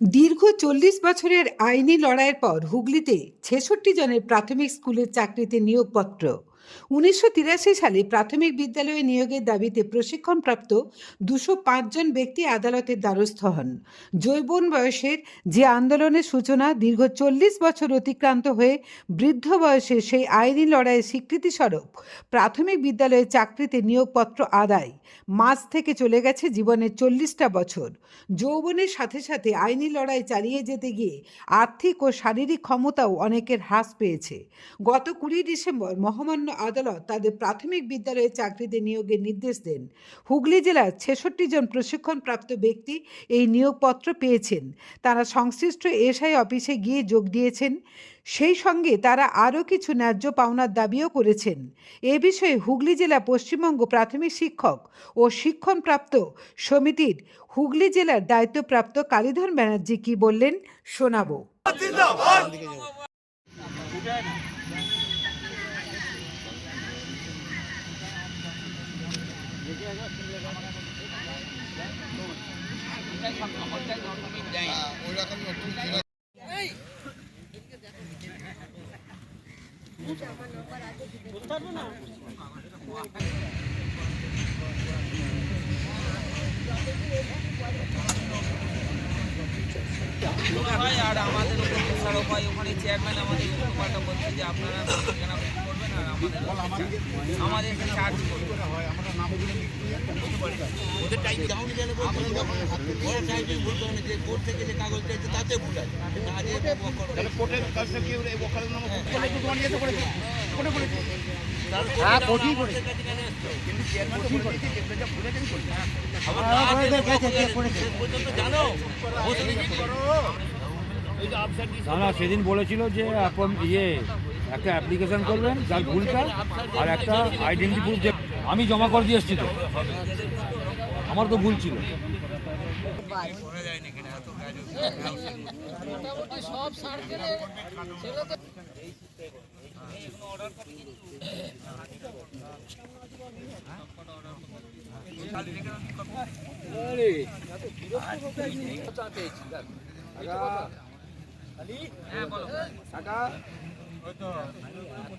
দীর্ঘ চল্লিশ বছরের আইনি লড়াইয়ের পর হুগলিতে ছেষট্টি জনের প্রাথমিক স্কুলের চাকরিতে নিয়োগপত্র। উনিশশো তিরাশি সালে প্রাথমিক বিদ্যালয়ে নিয়োগের দাবিতে প্রশিক্ষণপ্রাপ্ত দুশো জন ব্যক্তি আদালতের দ্বারস্থ হন। যৌবন বয়সের যে আন্দোলনের সূচনা দীর্ঘ চল্লিশ বছর অতিক্রান্ত হয়ে বৃদ্ধ বয়সে সেই আইনি লড়াইয়ের স্বীকৃতিস্বরূপ প্রাথমিক বিদ্যালয়ে চাকরিতে নিয়োগপত্র আদায় মাস থেকে চলে গেছে জীবনের চল্লিশটা বছর। যৌবনের সাথে সাথে আইনি লড়াই চালিয়ে যেতে গিয়ে আর্থিক ও শারীরিক ক্ষমতাও অনেকের হ্রাস পেয়েছে। গত কুড়ি ডিসেম্বর মহামান্য আদালত তাদের প্রাথমিক বিদ্যালয়ে চাকরিতে নিয়োগের নির্দেশ দেন। হুগলি জেলার ছেষট্টি জন প্রশিক্ষণপ্রাপ্ত ব্যক্তি এই নিয়োগপত্র পেয়েছেন। তারা সংশ্লিষ্ট এসআই অফিসে গিয়ে যোগ দিয়েছেন। সেই সঙ্গে তারা আরও কিছু ন্যায্য পাওনার দাবিও করেছেন। এ বিষয়ে হুগলি জেলা পশ্চিমবঙ্গ প্রাথমিক শিক্ষক ও শিক্ষণপ্রাপ্ত সমিতির হুগলি জেলার দায়িত্বপ্রাপ্ত কালীধর ব্যানার্জি কি বললেন শোনাবো। আর আমাদের উপর দোষারোপ হয়। ওখানে চেয়ারম্যান আমাদের উল্টোপাল্টা বলছে যে আপনারা করবেন আর আমাদের আমাদের এখানে চার্জ করবেন। ওদের টাইম বলতে ওরা টাইমে ভুল করে যে কোর্ট থেকে যে কাগজ দিয়েছে তাতে ভুল আছে আজ তাহলে কোর্টের কাজটা কি ওই ওখানে নাম কোর্টে তো তোমার নিয়ে করেছে কোর্টে করেছে হ্যাঁ কিন্তু চেয়ারম্যান তো ভুলে আবার না পর্যন্ত জানো না না সেদিন বলেছিল যে এখন ইয়ে একটা অ্যাপ্লিকেশন করবেন যার ভুলটা আর একটা আইডেন্টি প্রুফ যে আমি জমা করে দিয়ে এসেছি তো। আমার তো ভুল ছিল।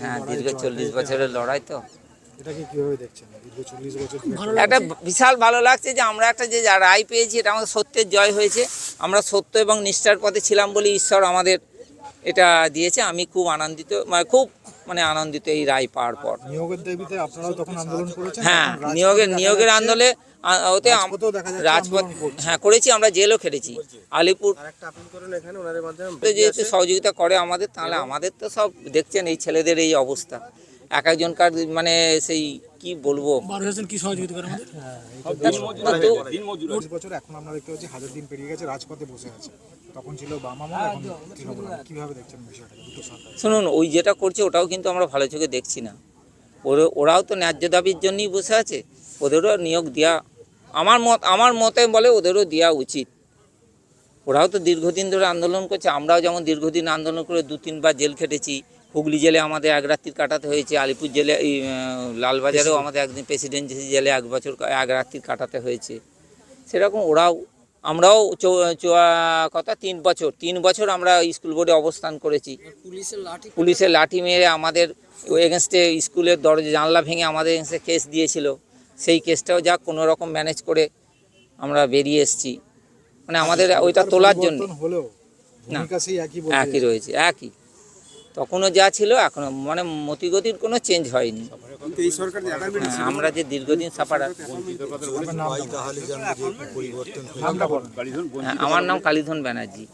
হ্যাঁ দীর্ঘ চল্লিশ বছরের লড়াই তো। এটাকে কীভাবে দেখছেন? দীর্ঘ চল্লিশ বছর একটা বিশাল ভালো লাগছে যে আমরা একটা যে রায় পেয়েছি এটা আমাদের সত্যের জয় হয়েছে। আমরা সত্য এবং নিষ্ঠার পথে ছিলাম বলে ঈশ্বর আমাদের এটা দিয়েছে। আমি খুব আনন্দিত মানে খুব মানে আনন্দিত এই রায় পাওয়ার পর। নিয়োগের দেবীতে আপনারাও তখন আন্দোলন করেছেন? হ্যাঁ নিয়োগের নিয়োগের আন্দোলনে ওতে রাজপথ হ্যাঁ করেছি আমরা জেলও খেটেছি। আলিপুর যেহেতু সহযোগিতা করে আমাদের তাহলে আমাদের তো সব দেখছেন এই ছেলেদের এই অবস্থা। এক একজনকার মানে সেই কি বলব? তো চল্লিশ বছর এখন আমরা দেখতে পাচ্ছি হাজার দিন পেরিয়ে গেছে রাজপথে বসে আছে। তখন ছিল বাম আমল এখন তৃণমূল আমল। কীভাবে দেখছেন বিষয়টা? শুনুন ওই যেটা করছে ওটাও কিন্তু আমরা ভালো চোখে দেখছি না। ওরা ওরাও তো ন্যায্য দাবির জন্যই বসে আছে ওদেরও নিয়োগ দেওয়া আমার মত আমার মতে বলে ওদেরও দেওয়া উচিত। ওরাও তো দীর্ঘদিন ধরে আন্দোলন করছে আমরাও যেমন দীর্ঘদিন আন্দোলন করে দু তিনবার জেল খেটেছি হুগলি জেলে আমাদের এক রাত্রির কাটাতে হয়েছে আলিপুর জেলে এই লালবাজারেও আমাদের একদিন প্রেসিডেন্সি জেলে এক বছর এক রাত্রির কাটাতে হয়েছে। সেরকম ওরাও আমরাও কত তিন বছর তিন বছর আমরা স্কুল বোর্ডে অবস্থান করেছি। পুলিশের লাঠি মেরে আমাদের এগেনস্টে স্কুলের দরজা জানলা ভেঙে আমাদের এগেনস্টে কেস দিয়েছিল। সেই কেসটাও যা কোনো রকম ম্যানেজ করে আমরা বেরিয়ে এসেছি। মানে আমাদের ওইটা তোলার জন্য। না। একই রয়েছে একই। তখনও যা ছিল এখনও মানে মতিগতির কোনো চেঞ্জ হয়নি। হ্যাঁ, আমরা যে দীর্ঘদিন সাফার হ্যাঁ, আমার নাম কালীধন ব্যানার্জি।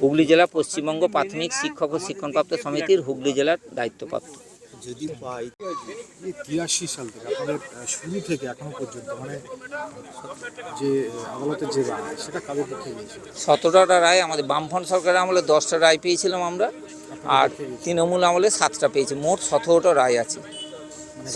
হুগলি জেলা পশ্চিমবঙ্গ প্রাথমিক শিক্ষক ও শিক্ষণপ্রাপ্ত সমিতির হুগলি জেলার দায়িত্বপ্রাপ্ত। যদি পাই তিরাশি সাল থেকে আপনাদের শুরু থেকে এখনও পর্যন্ত মানে যে আদালতের যে রায় সেটা কাদের পক্ষে সতেরোটা রায় আমাদের বামফ্রন্ট সরকারের আমলে দশটা রায় পেয়েছিলাম আমরা। আর তৃণমূল আমলে সাতটা পেয়েছে, মোট সতেরোটা রায় আছে।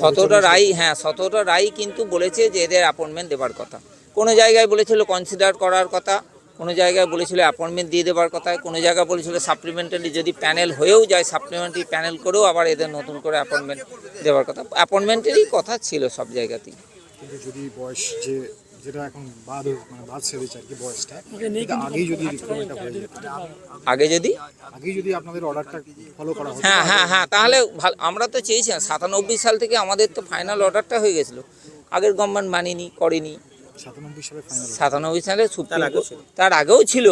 সতেরোটা রায় হ্যাঁ সতেরোটা রায় কিন্তু বলেছে যে এদের অ্যাপয়েন্টমেন্ট দেওয়ার কথা। কোনো জায়গায় বলেছিল কনসিডার করার কথা, কোনো জায়গায় বলেছিল অ্যাপয়েন্টমেন্ট দিয়ে দেওয়ার কথা, কোনো জায়গায় বলেছিল সাপ্লিমেন্টারি যদি প্যানেল হয়েও যায় সাপ্লিমেন্টারি প্যানেল করেও আবার এদের নতুন করে অ্যাপয়েন্টমেন্ট দেওয়ার কথা। অ্যাপয়েন্টমেন্টেরই কথা ছিল সব জায়গাতেই। যদি বয়স যে যেটা এখন বাদ মানে বাদ সেরেছে আর কি বয়সটা আগেই যদি রিক্রুটমেন্টটা হয়ে যেত। আগে যদি? আগে যদি আপনাদের অর্ডারটা ফলো করা হতো হ্যাঁ হ্যাঁ হ্যাঁ তাহলে ভালো আমরা তো চেয়েছিলাম সাতানব্বই সাল থেকে আমাদের তো ফাইনাল অর্ডারটা হয়ে গেছিল। আগের গভর্নমেন্ট মানেনি করেনি। সাতানব্বই সালে সুপ্রিম কোর্ট তার আগেও ছিল।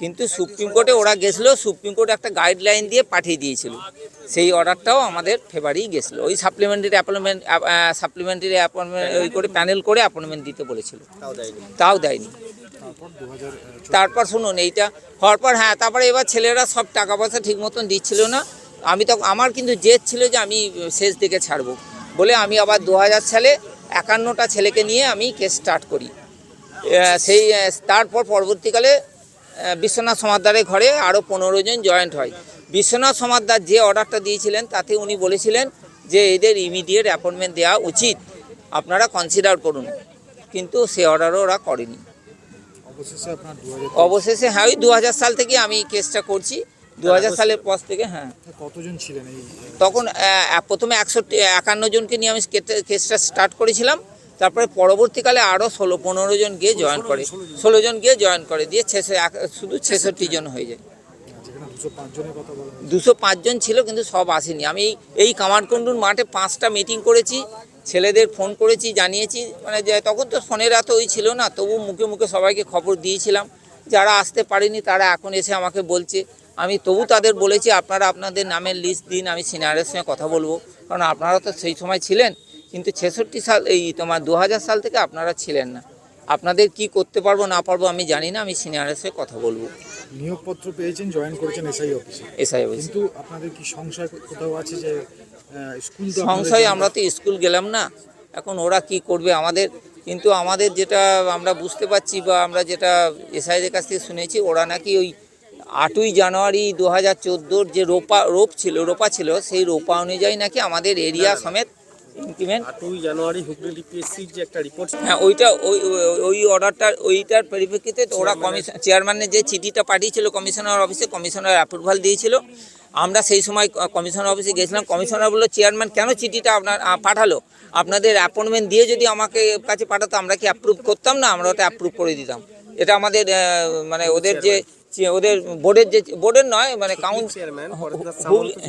কিন্তু সুপ্রিম কোর্টে ওরা গেছিল সুপ্রিম কোর্ট একটা গাইডলাইন দিয়ে পাঠিয়ে দিয়েছিল। সেই অর্ডারটাও আমাদের ফেভারেই গেছিল। ওই সাপ্লিমেন্টারি অ্যাপয়েন্টমেন্ট সাপ্লিমেন্টারি অ্যাপয়েন্টমেন্ট ওই করে প্যানেল করে অ্যাপয়েন্টমেন্ট দিতে বলেছিল। তাও দেয়নি। তারপর শুনুন এইটা হওয়ার পর হ্যাঁ তারপরে এবার ছেলেরা সব টাকা পয়সা ঠিক মতন দিচ্ছিল না। আমি তো আমার কিন্তু জেদ ছিল যে আমি শেষ দিকে ছাড়বো। বলে আমি আবার দু হাজার সালে একান্নটা ছেলেকে নিয়ে আমি কেস স্টার্ট করি। সেই তারপর পরবর্তীকালে বিশ্বনাথ সমাদ্দারের ঘরে আরও পনেরো জন জয়েন্ট হয়। বিশ্বনাথ সমাদ্দার যে অর্ডারটা দিয়েছিলেন তাতে উনি বলেছিলেন যে এদের ইমিডিয়েট অ্যাপয়েন্টমেন্ট দেওয়া উচিত। আপনারা কনসিডার করুন। কিন্তু সে অর্ডারও ওরা করেনি। অবশেষে হ্যাঁ ওই দু হাজার সাল থেকে আমি কেসটা করছি। দু হাজার সালের পর থেকে হ্যাঁ। কতজন ছিলেন তখন প্রথমে একষট্টি একান্ন জনকে নিয়ে আমি কেসটা স্টার্ট করেছিলাম। তারপরে পরবর্তীকালে আরও ষোলো পনেরো জন গিয়ে জয়েন করে। ষোলো জন। গিয়ে জয়েন করে দিয়ে শুধু ছেষট্টি জন হয়ে যায়। দুশো পাঁচজন ছিল কিন্তু সব আসেনি। আমি এই- কামারকুণ্ডুর মাঠে পাঁচটা মিটিং করেছি ছেলেদের ফোন করেছি জানিয়েছি। মানে তখন তো ফোনের এত ওই ছিল না তবু মুখে মুখে সবাইকে খবর দিয়েছিলাম। যারা আসতে পারেনি তারা এখন এসে আমাকে বলছে আমি তবু তাদের বলেছি আপনারা আপনাদের নামের লিস্ট দিন আমি সিনিয়রের সঙ্গে কথা বলব। কারণ আপনারা তো সেই সময় ছিলেন কিন্তু ছেষট্টি সাল এই তোমার দু হাজার সাল থেকে আপনারা ছিলেন না। আপনাদের কি করতে পারব না পারব আমি জানি না আমি সিনিয়রের সঙ্গে কথা বলব। নিয়োগপত্র পেয়েছেন জয়েন করেছেন এসআই অফিসে এসআই বলছি কিন্তু আপনাদের কি সংশয় কোথাও আছে যে স্কুল সংশয় আমরা তো স্কুল গেলাম না। এখন ওরা কি করবে আমাদের? কিন্তু আমাদের যেটা আমরা বুঝতে পারছি বা আমরা যেটা এসআইদের কাছ থেকে শুনেছি ওরা নাকি ওই আটই জানুয়ারি দু হাজার চোদ্দোর যে রোপা রোপ ছিল রোপা ছিল সেই রোপা অনুযায়ী নাকি আমাদের এরিয়া সমেত ইনক্রিমেন্ট আটই জানুয়ারি হুগলি ডিপিএসসির যে একটা রিপোর্ট হ্যাঁ ওইটা ওই ওই- অর্ডারটার ওইটার পরিপ্রেক্ষিতে ওরা কমিশন চেয়ারম্যানের যে চিঠিটা পাঠিয়েছিল কমিশনার অফিসে কমিশনার অ্যাপ্রুভাল দিয়েছিল। আমরা সেই সময় কমিশনার অফিসে গেছিলাম। কমিশনার বলল চেয়ারম্যান কেন চিঠিটা আপনার পাঠালো? আপনাদের অ্যাপয়েন্টমেন্ট দিয়ে যদি আমাকে কাছে পাঠাতো আমরা কি অ্যাপ্রুভ করতাম না? আমরা ওটা অ্যাপ্রুভ করে দিতাম। এটা আমাদের মানে ওদের যে ওদের বোর্ডের যে বোর্ডের নয় মানে কাউন্সিল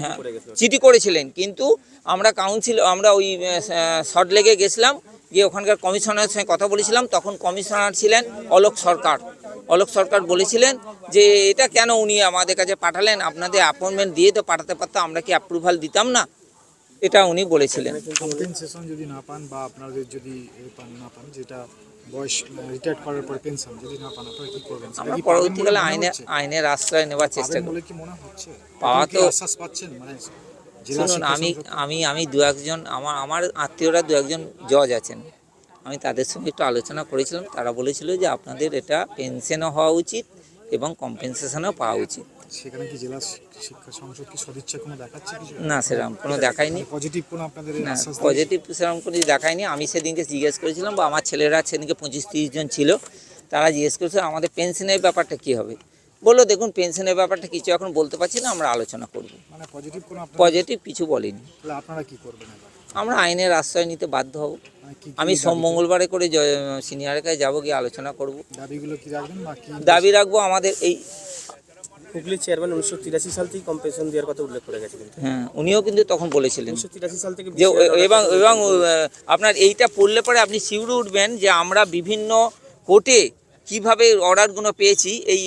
হ্যাঁ চিঠি করেছিলেন কিন্তু আমরা কাউন্সিল আমরা ওই শর্ট লেগে গেছিলাম গিয়ে ওখানকার কমিশনারের সঙ্গে কথা বলেছিলাম তখন কমিশনার ছিলেন অলোক সরকার। অলোক সরকার বলেছিলেন যে এটা কেন উনি আমাদের কাছে পাঠালেন? আপনাদের অ্যাপয়েন্টমেন্ট দিয়ে তো পাঠাতে পারতো আমরা কি অ্যাপ্রুভাল দিতাম না? এটা উনি বলেছিলেন। কম্পেনসেশন যদি না পান বা আপনাদের যদি পান না পান যেটা বয়স রিটায়ার্ড করার পরে পেনশন যদি না পান আপনারা কি করবেন? আমরা পরবর্তীকালে আইনে আইনের আশ্রয় নেওয়ার চেষ্টা পাবেন করি। বলে কি মনে হচ্ছে? পাওয়া তো- আশ্বাস পাচ্ছেন? মানে শুনুন আমি আমি আমি দু একজন আমার আমার আত্মীয়রা দু একজন জজ আছেন। আমি তাদের সঙ্গে একটু আলোচনা করেছিলাম। তারা বলেছিল যে আপনাদের এটা পেনশনও হওয়া উচিত এবং কম্পেনসেশনও পাওয়া উচিত। সেখানে কি জেলা শিক্ষা সংসদ কি সদিচ্ছা কোনো দেখাচ্ছে কিছু? না সেরকম কোনো দেখায়নি। পজিটিভ কোনো আপনাদের না পজিটিভ সেরকম কোনো দেখায়নি। আমি সেদিনকে জিজ্ঞেস করেছিলাম বা আমার ছেলেরা সেদিনকে পঁচিশ তিরিশ জন ছিল তারা জিজ্ঞেস করেছিল আমাদের পেনশনের ব্যাপারটা কী হবে? বলল দেখুন পেনশনের ব্যাপারটা কিছু এখন বলতে পারছি না আমরা আলোচনা করব। মানে পজিটিভ কোনো পজিটিভ কিছু বলেনি। তাহলে আপনারা কি করবেন আমরা আইনের আশ্রয় নিতে বাধ্য হব। মানে আমি সোম মঙ্গলবারে করে সিনিয়রের কাছে যাব গিয়ে আলোচনা করব। দাবিগুলো কি রাখবেন দাবি রাখব আমাদের এই হুগলি চেয়ারম্যান উনিশশো তিরাশি সাল থেকে কম্পেনশন দেওয়ার কথা উল্লেখ করে গেছে কিন্তু। হ্যাঁ উনিও কিন্তু তখন বলেছিলেন। উনিশশো তিরাশি সাল থেকে যে এবং এবং আপনার এইটা পড়লে পরে আপনি শিউরে উঠবেন যে আমরা বিভিন্ন কোর্টে কীভাবে অর্ডারগুলো পেয়েছি। এই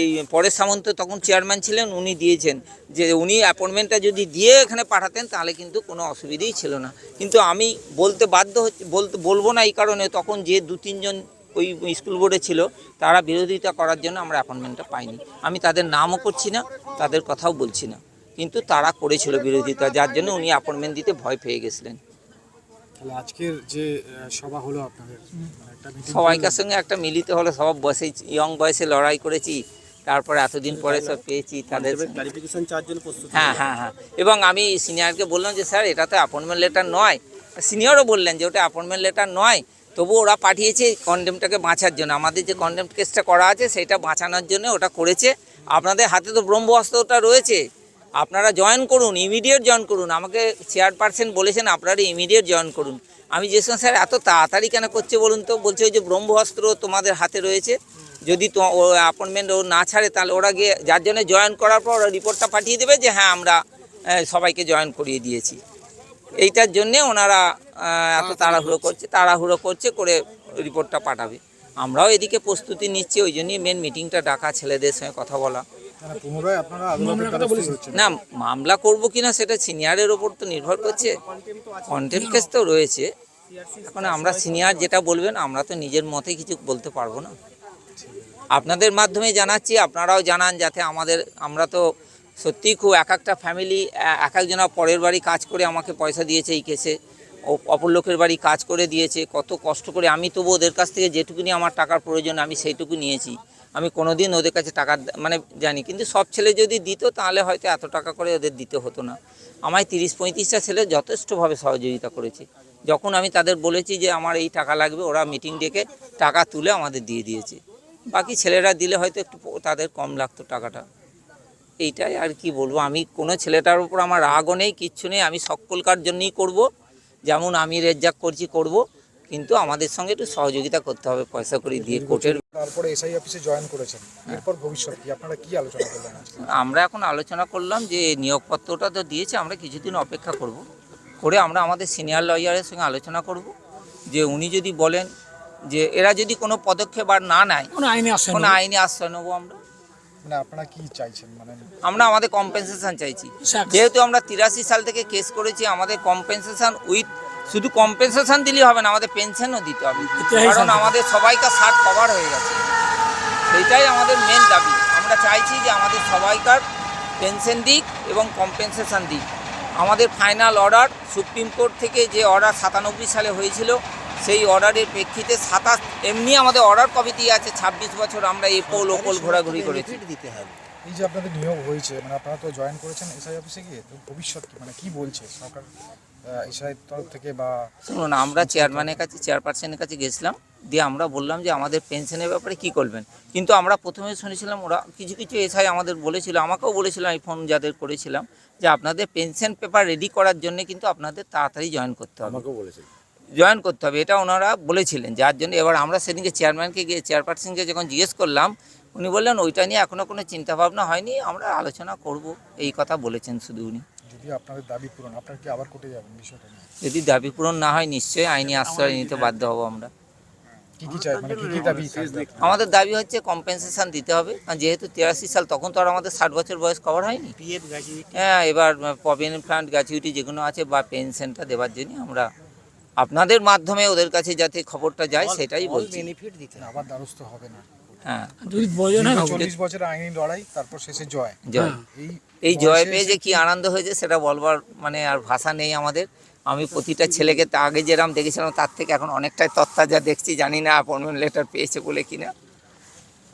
এই পরেশ সামন্ত তখন চেয়ারম্যান ছিলেন উনি দিয়েছেন। যে উনি অ্যাপয়েন্টমেন্টটা যদি দিয়ে এখানে পাঠাতেন তাহলে কিন্তু কোনো অসুবিধেই ছিল না। কিন্তু আমি বলতে বাধ্য হচ্ছি বলতে বলব না এই কারণে তখন যে দু তিনজন ওই স্কুল বোর্ডে ছিল তারা বিরোধিতা করার জন্য আমরা অ্যাপয়েন্টমেন্টটা পাইনি। আমি তাদের নামও করছি না তাদের কথাও বলছি না। কিন্তু তারা করেছিল বিরোধিতা যার জন্য উনি অ্যাপয়েন্টমেন্ট দিতে ভয় পেয়ে গেছিলেন। তাহলে আজকের যে সভা হলো আপনাদের সবাইকার সঙ্গে একটা মিলিত হলো সব বসে ইয়ং বয়সে লড়াই করেছি তারপর এতদিন পরে সব পেয়েছি তাদের হ্যাঁ হ্যাঁ হ্যাঁ। এবং আমি সিনিয়রকে বললাম যে স্যার এটা তো অ্যাপয়েন্টমেন্ট লেটার নয়। সিনিয়রও বললেন যে ওটা অ্যাপয়েন্টমেন্ট লেটার নয়। তবু ওরা পাঠিয়েছে কন্ডেমটাকে বাঁচার জন্য। আমাদের যে কন্ডেম কেসটা করা আছে, সেটা বাঁচানোর জন্য ওটা করেছে। আপনাদের হাতে তো ব্রহ্মস্ত্রটা রয়েছে। আপনারা জয়েন করুন ইমিডিয়েট জয়েন করুন। আমাকে চেয়ারপারসন বলেছেন, আপনারা ইমিডিয়েট জয়েন করুন। আমি যে স্যার, এত তাড়াতাড়ি কেন করছে বলুন তো? বলছে ওই যে ব্রহ্মস্ত্র তোমাদের হাতে রয়েছে। যদি তো ও অ্যাপয়েন্টমেন্ট ও না ছাড়ে, তাহলে ওরা গিয়ে যার জন্য জয়েন করার পর ওরা রিপোর্টটা পাঠিয়ে দেবে যে হ্যাঁ আমরা সবাইকে জয়েন করিয়ে দিয়েছি। এইটার জন্যে ওনারা এত তাড়াহুড়ো করছে। তাড়াহুড়ো করছে করে রিপোর্টটা পাঠাবে। আমরাও এদিকে প্রস্তুতি নিচ্ছি ওই জন্যই মেন মিটিংটা ডাকা ছেলেদের সঙ্গে কথা বলা। মানে না? মামলা করব কিনা সেটা সিনিয়রের ওপর তো নির্ভর করছে। কন্টেম্প কেস তো রয়েছে। এখন আমরা সিনিয়র যেটা বলবেন আমরা তো নিজের মতে কিছু বলতে পারব না। আপনাদের মাধ্যমে জানাচ্ছি আপনারাও জানান যাতে আমাদের আমরা তো সত্যিই খুব এক একটা ফ্যামিলি এক একজনা পরের বাড়ি কাজ করে আমাকে পয়সা দিয়েছে এই কেসে ও- অপর লোকের বাড়ি কাজ করে দিয়েছে, কত কষ্ট করে। আমি তবু ওদের কাছ থেকে যেটুকুনি আমার টাকার প্রয়োজন, আমি সেইটুকু নিয়েছি। আমি কোনো দিন ওদের কাছে টাকা মানে জানি, কিন্তু সব ছেলে যদি দিত, তাহলে হয়তো এত টাকা করে ওদের দিতে হতো না। আমায় তিরিশ পঁয়ত্রিশটা ছেলে যথেষ্টভাবে সহযোগিতা করেছে। যখন আমি তাদের বলেছি যে, আমার এই টাকা লাগবে ওরা মিটিং ডেকে টাকা তুলে আমাদের দিয়ে দিয়েছে। বাকি ছেলেরা দিলে হয়তো একটু তাদের কম লাগতো টাকাটা। এইটাই আর কি বলব। আমি কোনো ছেলেটার উপর আমার রাগও নেই কিচ্ছু নেই। আমি সকলকার জন্যই করব। যেমন আমি রেজ্জাক করছি করব। কিন্তু আমাদের সঙ্গে একটু সহযোগিতা করতে হবে পয়সা করে দিয়ে কোর্টের। তারপরে এসআই অফিসে জয়েন করেছেন। এরপর ভবিষ্যৎ কি? আপনারা কি আলোচনা করলেন আমরা এখন আলোচনা করলাম যে নিয়োগপত্রটা তো দিয়েছে আমরা কিছুদিন অপেক্ষা করব। করে আমরা আমাদের সিনিয়র লয়ারের সঙ্গে আলোচনা করব। যে উনি যদি বলেন যে এরা যদি কোনো পদক্ষেপ আর না নেয় কোনো আইনে আসে কোনো আইনি আশ্রয় নেব আমরা। মানে আপনারা কি চাইছেন? মানে আমরা আমাদের কম্পেনসেশন চাইছি। যেহেতু আমরা তিরাশি সাল থেকে কেস করেছি আমাদের কম্পেনসেশন উইথ শুধু কম্পেনসেশন দিলেই হবে না আমাদের পেনশনও দিতে হবে। কারণ আমাদের সবাইকার ষাট কভার হয়ে গেছে। সেইটাই আমাদের মেন দাবি। আমরা চাইছি যে আমাদের সবাইকার পেনশন দিক এবং কম্পেনসেশন দিক। আমাদের ফাইনাল অর্ডার সুপ্রিম কোর্ট থেকে যে অর্ডার সাতানব্বই সালে হয়েছিল সেই অর্ডারের প্রেক্ষিতে সাতাশ এমনি আমাদের অর্ডার দিয়ে আছে ছাব্বিশ বছর আমরা এপোল ওপোল ঘোরাঘুরি করেছি। দিতে হবে। এই যে আপনাদের নিয়োগ হয়েছে মানে আপনারা তো জয়েন করেছেন এসআই অফিসে গিয়ে তো ভবিষ্যৎ কি মানে কি বলছে সরকার এসআই তরফ থেকে বা শুনুন আমরা চেয়ারম্যানের কাছে চেয়ারপারসনের কাছে গেছিলাম দিয়ে আমরা বললাম যে আমাদের পেনশনের ব্যাপারে কি করবেন। কিন্তু আমরা প্রথমে শুনেছিলাম ওরা কিছু কিছু এসআই আমাদের বলেছিল আমাকেও বলেছিলাম এই ফোন যাদের করেছিলাম যে আপনাদের পেনশন পেপার রেডি করার জন্য কিন্তু আপনাদের তাড়াতাড়ি জয়েন করতে হবে। আমাকেও বলেছিল। জয়েন করতে হবে এটা ওনারা বলেছিলেন। যার জন্য এবার আমরা সেদিনকে চেয়ারম্যানকে গিয়ে চেয়ারপারসনকে যখন জিজ্ঞেস করলাম উনি বললেন ওইটা নিয়ে এখনও কোনো চিন্তাভাবনা হয়নি আমরা আলোচনা করব। এই কথা বলেছেন শুধু উনি। যদি আপনাদের দাবি পূরণ আপনারা কি আবার কোর্টে যাবেন বিষয়টা যদি দাবি পূরণ না হয় নিশ্চয়ই আইনি আশ্রয় নিতে বাধ্য হব আমরা। কি কি চাই? মানে কি কি দাবি থাকবে আপনার? আমাদের দাবি হচ্ছে কম্পেনসেশন দিতে হবে কারণ যেহেতু তিরাশি সাল তখন তো আর আমাদের ষাট বছর বয়স কভার হয়নি। হ্যাঁ এবার পবেন প্লান্ট গ্র্যাচুইটি যেগুলো আছে বা পেনশনটা দেওয়ার জন্য আমরা আপনাদের মাধ্যমে ওদের কাছে যাতে খবরটা যায় সেটাই বলছি। আবার দ্বারস্থ হবে না। হ্যাঁ। যদি প্রয়োজন চল্লিশ বছরের আইনি লড়াই তারপর শেষে জয়। জয়। এই এই জয় পেয়ে যে কি আনন্দ হয়েছে সেটা বলবার মানে আর ভাষা নেই আমাদের। আমি প্রতিটা ছেলেকে তা আগে যেরকম দেখেছিলাম তার থেকে এখন অনেকটাই তত্ত্বাজা দেখছি। জানি না অ্যাপয়েন্টমেন্ট লেটার পেয়েছে বলে কিনা।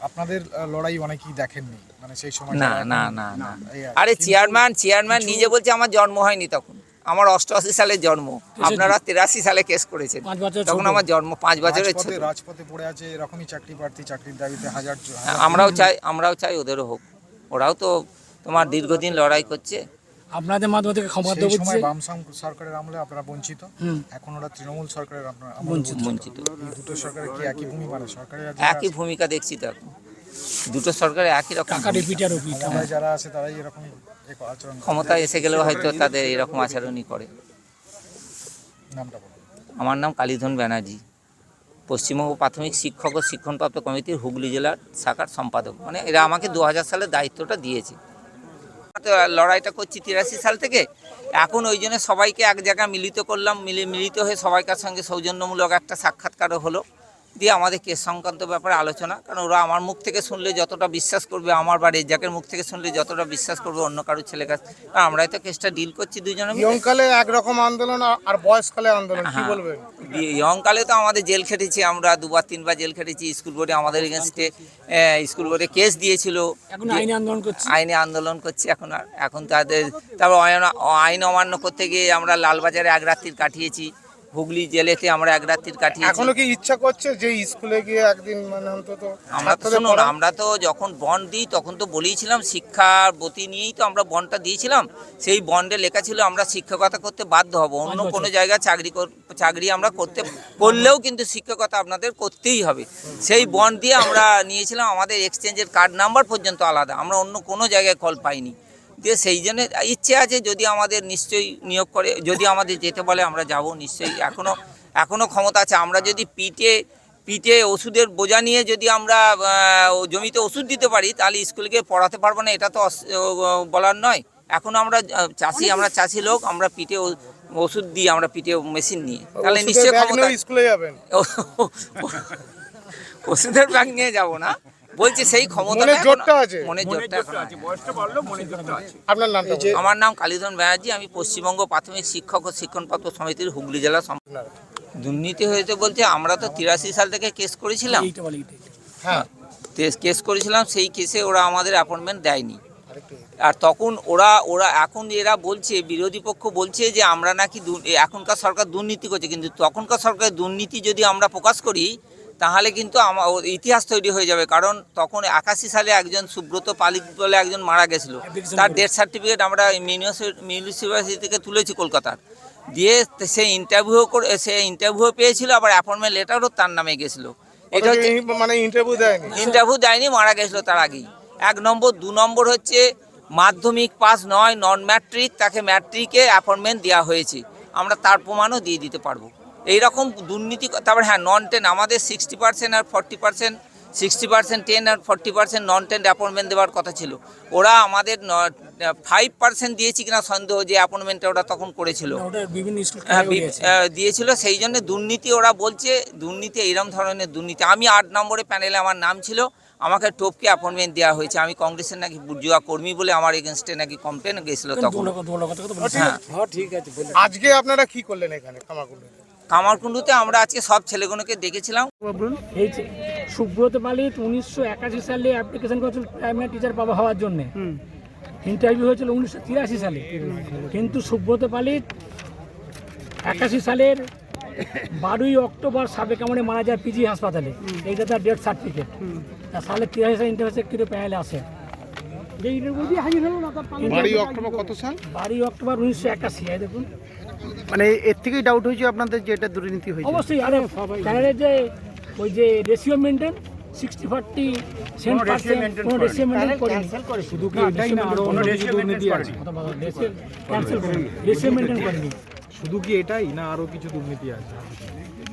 আপনাদের লড়াই অনেকেই দেখেননি। মানে সেই সময় না না না না। আরে চেয়ারম্যান চেয়ারম্যান নিজে বলছে আমার জন্ম হয়নি তখন। আমার অষ্টআশি সালে জন্ম। আপনারা তিরাশি সালে কেস করেছেন। তখন আমার জন্ম পাঁচ বছরের ছোট। রাজপথে পড়ে আছে এরকমই চাকরি প্রার্থী চাকরির দাবিতে হাজার হ্যাঁ, আমরাও চাই আমরাও চাই ওদেরও হোক। ওরাও তো তোমার দীর্ঘদিন লড়াই করছে। আপনাদের মাধ্যমে থেকে ক্ষমতা সেই হচ্ছে সময় বাম সরকারের আমলে আপনারা বঞ্চিত। এখন ওরা তৃণমূল সরকারের আপনারা বঞ্চিত। বঞ্চিত। দুটো সরকারের কি একই ভূমি মানে সরকারের একই ভূমিকা দেখছি তো এখন। দুটো সরকারে একই রকম যারা আছে তারাই এরকম এক ক্ষমতায় এসে গেলেও হয়তো তাদের এরকম আচরণই করে। আমার নাম কালীধন ব্যানার্জি। পশ্চিমবঙ্গ প্রাথমিক শিক্ষক ও শিক্ষণপ্রাপ্ত কমিটির হুগলি জেলার শাখার সম্পাদক। মানে এরা আমাকে দু হাজার সালে দায়িত্বটা দিয়েছে। লড়াইটা করছি তিরাশি সাল থেকে। এখন ওই জন্য সবাইকে এক জায়গায় মিলিত করলাম। মিলে মিলিত হয়ে সবাইকার সঙ্গে সৌজন্যমূলক একটা সাক্ষাৎকারও হলো। দিয়ে আমাদের কেস সংক্রান্ত ব্যাপারে আলোচনা কারণ ওরা আমার মুখ থেকে শুনলে যতটা বিশ্বাস করবে আমার বাড়ি যাকে মুখ থেকে শুনলে যতটা বিশ্বাস করবে অন্য কারোর ছেলে কাছে কারণ আমরাই তো কেসটা ডিল করছি দুজনে ইয়ংকালে একরকম আন্দোলন আর- বয়সকালে আন্দোলন কি হ্যাঁ। বলবেন? ইয়ংকালে তো আমাদের জেল খেটেছি আমরা দুবার তিনবার জেল খেটেছি স্কুল বোর্ডে আমাদের এগেনস্টে স্কুল বোর্ডে কেস দিয়েছিল। আইনি আন্দোলন করছি। আইনে আন্দোলন করছি এখন আর। এখন তাদের তারপর আইন- আইন অমান্য করতে গিয়ে আমরা লালবাজারে এক রাত্রির কাটিয়েছি। হুগলি জেলেতে আমরা এক রাত্রির কাটিয়েছি। এখনও কি ইচ্ছা করছে যে স্কুলে গিয়ে একদিন মানে অন্তত আমরা তো শুনুন আমরা তো যখন বন্ড দিই তখন তো বলেইছিলাম শিক্ষার বতি নিয়েই তো আমরা বন্ডটা দিয়েছিলাম। সেই বন্ডে লেখা ছিল আমরা শিক্ষকতা করতে বাধ্য হব। অন্য কোনো জায়গায় চাকরি কর- চাকরি আমরা করতে করলেও কিন্তু শিক্ষকতা আপনাদের করতেই হবে। সেই বন্ড দিয়ে আমরা নিয়েছিলাম আমাদের এক্সচেঞ্জের কার্ড নাম্বার পর্যন্ত আলাদা। আমরা অন্য কোনো জায়গায় কল পাইনি। দিয়ে সেই জন্য ইচ্ছে আছে যদি আমাদের নিশ্চয়ই নিয়োগ করে যদি আমাদের যেতে বলে আমরা যাব নিশ্চয়ই। এখনও এখনও ক্ষমতা আছে। আমরা যদি পিঠে পিঠে ওষুধের বোঝা নিয়ে যদি আমরা জমিতে ওষুধ দিতে পারি তাহলে স্কুলে গিয়ে পড়াতে পারব না এটা তো বলার নয়। এখন আমরা চাষি আমরা চাষি লোক আমরা পিঠে ওষুধ দিই আমরা পিঠে মেশিন নিয়ে। তাহলে নিশ্চয়ই ক্ষমতা স্কুলে যাবেন। ওষুধের ব্যাগ নিয়ে যাব না। বলছি সেই ক্ষমতা মনের জোরটা আছে? মনের জোরটা এখন আছে। আপনার নামটা বলুন। আমার নাম কালীধন ব্যানার্জি আমি পশ্চিমবঙ্গ প্রাথমিক শিক্ষক ও শিক্ষণপ্রাপ্ত সমিতির হুগলি জেলা দুর্নীতি হয়েছে বলতে আমরা তো তিরাশি সাল থেকে কেস করেছিলাম। হ্যাঁ। কেস করেছিলাম সেই কেসে ওরা আমাদের অ্যাপয়েন্টমেন্ট দেয়নি। আর তখন ওরা ওরা এখন এরা বলছে বিরোধী পক্ষ বলছে যে আমরা নাকি দু- এখনকার সরকার দুর্নীতি করছে কিন্তু তখনকার সরকার দুর্নীতি যদি আমরা প্রকাশ করি তাহলে কিন্তু আমার ইতিহাস তৈরি হয়ে যাবে। কারণ তখন একাশি সালে একজন সুব্রত পালিক বলে একজন মারা গেছিল। তার ডেথ সার্টিফিকেট আমরা মিউনিসিপ্যালিটি থেকে তুলেছি কলকাতার। দিয়ে সে ইন্টারভিউ করে সে ইন্টারভিউ পেয়েছিল আবার অ্যাপয়েন্টমেন্ট লেটারও তার নামে গেছিল। এটা মানে ইন্টারভিউ দেয়নি। ইন্টারভিউ দেয়নি মারা গেছিল তার আগেই। এক নম্বর দু নম্বর হচ্ছে মাধ্যমিক পাস নয় নন ম্যাট্রিক তাকে ম্যাট্রিকে অ্যাপয়েন্টমেন্ট দেওয়া হয়েছে। আমরা তার প্রমাণও দিয়ে দিতে পারব। এইরকম দুর্নীতি তারপর হ্যাঁ নন টেন আমাদের সিক্সটি পার্সেন্ট আর forty percent sixty percent ten আর forty percent non ten appointment দেওয়ার কথা ছিল। ওরা আমাদের ফাইভ পার্সেন্ট দিয়েছি কিনা সন্দেহ যে অ্যাপয়েন্টমেন্টটা ওরা তখন করেছিল। ওটা বিভিন্ন স্কুল হ্যাঁ, দিয়েছিল সেই জন্য দুর্নীতি ওরা বলছে দুর্নীতি এইরকম ধরনের দুর্নীতি। আমি আট নম্বরে প্যানেলে আমার নাম ছিল আমাকে টোপকে অ্যাপয়েন্টমেন্ট দেওয়া হয়েছে। আমি কংগ্রেসের নাকি বুর্জুয়া কর্মী বলে আমার এগেনস্টে নাকি কমপ্লেন গেছিল তখন। বলছি। হ্যাঁ। আজকে আপনারা কি করলেন এখানে কামারকুণ্ডুতে আমরা আজকে সব ছেলেগুলোকে দেখেছিলাম। এই যে সুব্রত পালিত উনিশশো একাশি সালে অ্যাপ্লিকেশন করেছিল প্রাইমারি টিচার পাওয়া হওয়ার জন্য। ইন্টারভিউ হয়েছিল উনিশশো তিরাশি সালে। কিন্তু সুব্রত পালিত একাশি সালের বারোই অক্টোবর সাবেক আমলে মারা যায় পিজি হাসপাতালে। এইটা তার ডেথ সার্টিফিকেট তার সালে তিরাশি সালে ইন্টারভিউ কিন্তু প্যানেলে আসে। বারোই অক্টোবর কত সাল? বারোই অক্টোবর উনিশশো একাশি দেখুন। মানে এর থেকেই ডাউট হয়েছে আপনাদের যে এটা দুর্নীতি হয়েছে। অবশ্যই আরে প্যানেলের যে ওই যে ratio maintain sixty forty cent percent কোনো রেশিও মেনটেন করেনি। শুধু কি এটাই না আরও অন্য কিছু দুর্নীতি আছে ক্যান্সেল করেনি। রেশিও মেনটেন করেনি। শুধু কি এটাই না আরও কিছু দুর্নীতি আছে?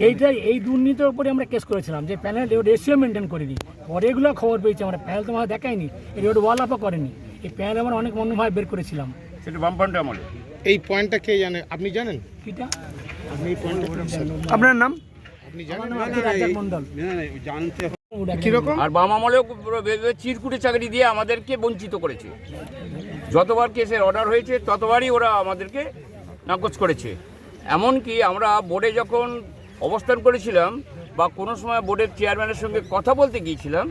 এইটাই এই দুর্নীতির উপরে আমরা কেস করেছিলাম যে প্যানেল রেশিও মেনটেন করেনি। পরে এগুলো খবর পেয়েছি আমরা প্যানেল তো আমার দেখায়নি এই রোড ওয়াল আপও করেনি। এই প্যানেল আমরা অনেক অন্যভাবে বের করেছিলাম। সেটা বামপান্ডে আমলে। এই পয়েন্টটা কে জানে? আপনি জানেন? আপনি এই পয়েন্টটা আপনার নাম? আপনি আমার জানেন নাম আছে কীরকম? আর বাম আমলেও চিরকুটে চাকরি দিয়ে আমাদেরকে বঞ্চিত করেছে। যতবার কেসের অর্ডার হয়েছে ততবারই ওরা আমাদেরকে নাকচ করেছে। এমনকি আমরা বোর্ডে যখন অবস্থান করেছিলাম বা কোনো সময় বোর্ডের চেয়ারম্যানের সঙ্গে কথা বলতে গিয়েছিলাম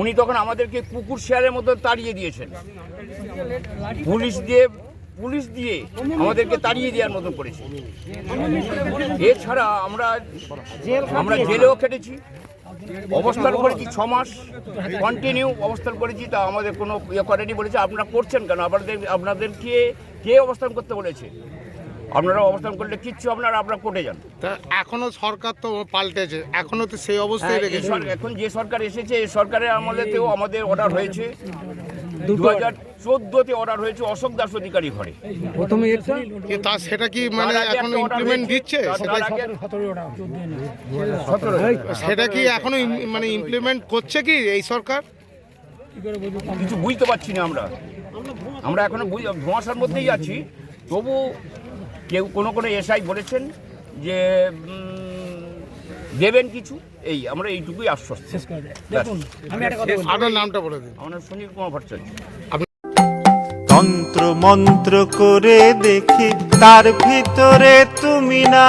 উনি তখন আমাদেরকে কুকুর শেয়ারের মতো তাড়িয়ে দিয়েছেন। পুলিশ দিয়ে পুলিশ দিয়ে আমাদেরকে তাড়িয়ে দেওয়ার মতো করেছে। এছাড়া আমরা আমরা জেলেও খেটেছি। অবস্থান করেছি ছ মাস। কন্টিনিউ অবস্থান করেছি তা আমাদের কোনো ইয়ে করেনি বলেছে। আপনারা করছেন কেন? আপনাদের আপনাদেরকে কে অবস্থান করতে বলেছে? আপনারা অবস্থান করলে কিচ্ছু আপনারা আপনারা কোর্টে যান। তা এখনও সরকার তো পাল্টেছে। এখনও তো সেই অবস্থায় হ্যাঁ, রেখেছে। এখন যে সরকার এসেছে এই সরকারের আমলেতেও আমাদের অর্ডার হয়েছে। দু হাজার চোদ্দোতে অর্ডার হয়েছে অশোক দাস অধিকারী ঘরে। প্রথমে তা সেটা কি মানে এখনও ইমপ্লিমেন্ট দিচ্ছে? সেটা কি এখনও মানে ইমপ্লিমেন্ট করছে কি এই সরকার? কিছু বুঝতে পারছি না আমরা। আমরা এখনও বুঝ- ধোঁয়াশার মধ্যেই আছি। তবু কেউ কোনো কোনো এসআই বলেছেন যে দেবেন কিছু। এই আমরা এইটুকুই আশ্বস্ত। শেষ করে দেয়। দেখুন আমি একটা কথা বলি আপনার নামটা বলে দিন। আমার সুনীল কুমার ভট্টাচার্য। তন্ত্র মন্ত্র করে দেখি তার ভিতরে তুমি না।